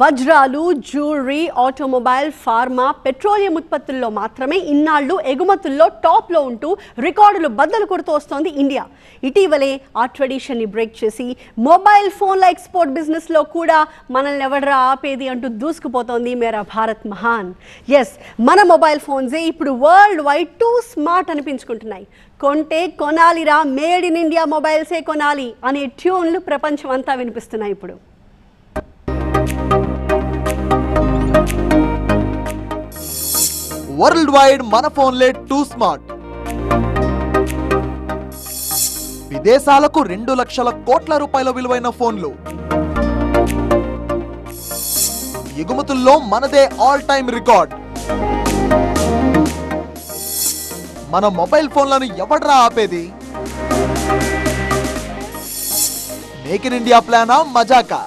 వజ్రాలు jewellery automobile pharma petroleum ఉత్పత్తుల్లో మాత్రమే ఇన్నాళ్ళు ఎగుమతుల్లో టాప్లో ఉంటూ రికార్డులు బద్దలు కొడుతూ వస్తోంది ఇండియా. ఇటీవలే ఆ ట్రెడిషన్ని బ్రేక్ చేసి మొబైల్ ఫోన్ల ఎక్స్పోర్ట్ బిజినెస్లో కూడా మనల్ని ఎవడరా ఆపేది అంటూ దూసుకుపోతోంది మేరా భారత్ మహాన్. ఎస్ మన మొబైల్ ఫోన్సే ఇప్పుడు వరల్డ్ వైడ్ టూ స్మార్ట్ అనిపించుకుంటున్నాయి. కొంటే కొనాలిరా మేడ్ ఇన్ ఇండియా మొబైల్సే కొనాలి అనే ట్యూన్లు ప్రపంచం అంతా వినిపిస్తున్నాయి ఇప్పుడు. వరల్డ్ వైడ్ మన ఫోన్లే టూ స్మార్ట్. విదేశాలకు రెండు లక్షల కోట్ల రూపాయల విలువైన ఫోన్లు. ఎగుమతుల్లో మనదే ఆల్ టైమ్ రికార్డ్. మన మొబైల్ ఫోన్లను ఎవడరా ఆపేది? మేక్ ఇన్ ఇండియా ప్లానా మజాకా?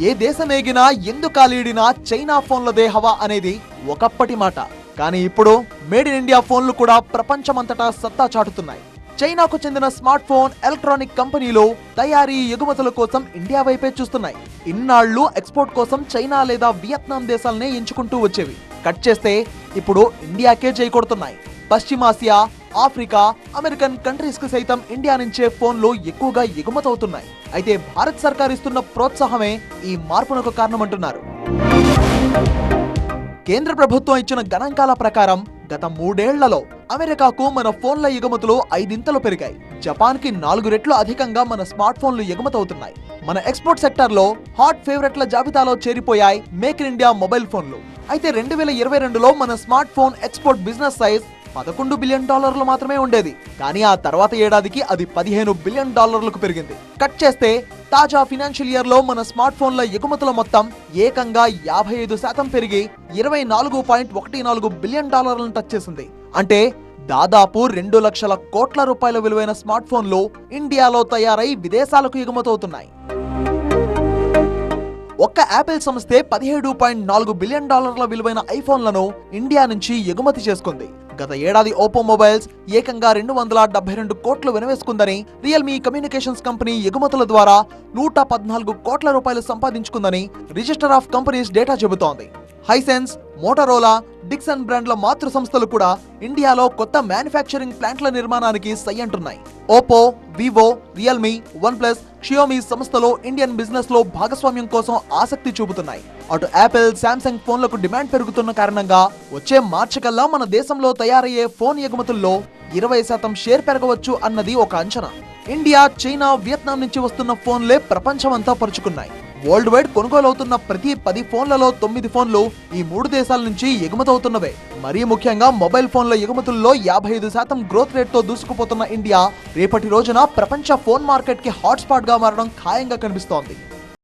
ఏ దేశం ఏగినా ఎందుకు కాలీడినా చైనా ఫోన్లదే హవా అనేది ఒకప్పటి మాట. కానీ ఇప్పుడు మేడ్ ఇన్ ఇండియా ఫోన్లు కూడా ప్రపంచమంతటా సత్తా చాటుతున్నాయి. చైనాకు చెందిన స్మార్ట్ ఫోన్ ఎలక్ట్రానిక్ కంపెనీలు తయారీ ఎగుమతుల కోసం ఇండియా వైపే చూస్తున్నాయి. ఇన్నాళ్ళు ఎక్స్పోర్ట్ కోసం చైనా లేదా వియత్నాం దేశాలనే ఎంచుకుంటూ వచ్చేవి. కట్ చేస్తే ఇప్పుడు ఇండియాకే జై పశ్చిమాసియా ఆఫ్రికా అమెరికన్ కంట్రీస్కు సైతం ఇండియా నుంచే ఫోన్లు ఎక్కువగా ఎగుమతవుతున్నాయి. అయితే భారత్ సర్కార్ ఇస్తున్న ప్రోత్సాహమే ఈ మార్పునకు కారణమంటున్నారు. కేంద్ర ప్రభుత్వం ఇచ్చిన గణాంకాల ప్రకారం గత మూడేళ్ళలో అమెరికాకు మన ఫోన్ల ఎగుమతులు ఐదింతలు పెరిగాయి. జపాన్కి నాలుగు రెట్లు అధికంగా మన స్మార్ట్ ఫోన్లు ఎగుమతవుతున్నాయి. మన ఎక్స్పోర్ట్ సెక్టర్లో హాట్ ఫేవరెట్ల జాబితాలో చేరిపోయాయి మేక్ ఇన్ ఇండియా మొబైల్ ఫోన్లు. అయితే రెండు వేల ఇరవై రెండులో మన smart phone export business size పదకొండు బిలియన్ డాలర్లు మాత్రమే ఉండేది. కానీ ఆ తర్వాత ఏడాదికి అది పదిహేను బిలియన్ డాలర్లకు పెరిగింది. కట్ చేస్తే తాజా ఫినాన్షియల్ ఇయర్లో మన స్మార్ట్ ఫోన్ల ఎగుమతుల మొత్తం ఏకంగా యాభై ఐదు శాతం పెరిగి ఇరవై నాలుగు పాయింట్ ఒకటి నాలుగు బిలియన్ డాలర్లను టచ్ చేసింది. అంటే దాదాపు రెండు లక్షల కోట్ల రూపాయల విలువైన స్మార్ట్ ఫోన్లు ఇండియాలో తయారై విదేశాలకు ఎగుమతవుతున్నాయి ఒక్క యాపిల్ సంస్థే పదిహేడు పాయింట్ నాలుగు బిలియన్ డాలర్ల విలువైన ఐఫోన్లను ఇండియా నుంచి ఎగుమతి చేసుకుంది. గత ఏడాది ఓపో మొబైల్స్ ఏకంగా రెండు వందల డెబ్బై రెండు కోట్లు వినవేసుకుందని రియల్మీ కమ్యూనికేషన్స్ కంపెనీ ఎగుమతుల ద్వారా నూట పద్నాలుగు కోట్ల రూపాయలు సంపాదించుకుందని రిజిస్టర్ ఆఫ్ కంపెనీస్ డేటా చెబుతోంది. హైసెన్స్ మోటరోలా డిక్సన్ బ్రాండ్ల మాతృ సంస్థలు కూడా ఇండియాలో కొత్త మ్యానుఫ్యాక్చరింగ్ ప్లాంట్ల నిర్మాణానికి సై అంటున్నాయి. Oppo Vivo Realme OnePlus Xiaomi సంస్థలు ఇండియన్ బిజినెస్లో భాగస్వామ్యం కోసం ఆసక్తి చూపుతున్నాయి. అటు యాపిల్ శాంసంగ్ ఫోన్లకు డిమాండ్ పెరుగుతున్న కారణంగా వచ్చే మార్చి కల్లా మన దేశంలో తయారయ్యే ఫోన్ ఎగుమతుల్లో ఇరవై శాతం షేర్ పెరగవచ్చు అన్నది ఒక అంచనా. ఇండియా చైనా వియత్నాం నుంచి వస్తున్న ఫోన్లే ప్రపంచమంతా పరుచుకున్నాయి. వరల్డ్ వైడ్ కొనుగోలు అవుతున్న ప్రతి పది ఫోన్లలో తొమ్మిది ఫోన్లు ఈ మూడు దేశాల నుంచి ఎగుమతవుతున్నవే. మరీ ముఖ్యంగా మొబైల్ ఫోన్ల ఎగుమతుల్లో యాభై ఐదు శాతం గ్రోత్ రేట్తో దూసుకుపోతున్న ఇండియా రేపటి రోజున ప్రపంచ ఫోన్ మార్కెట్కి హాట్స్పాట్గా హాట్ మారడం ఖాయంగా కనిపిస్తోంది.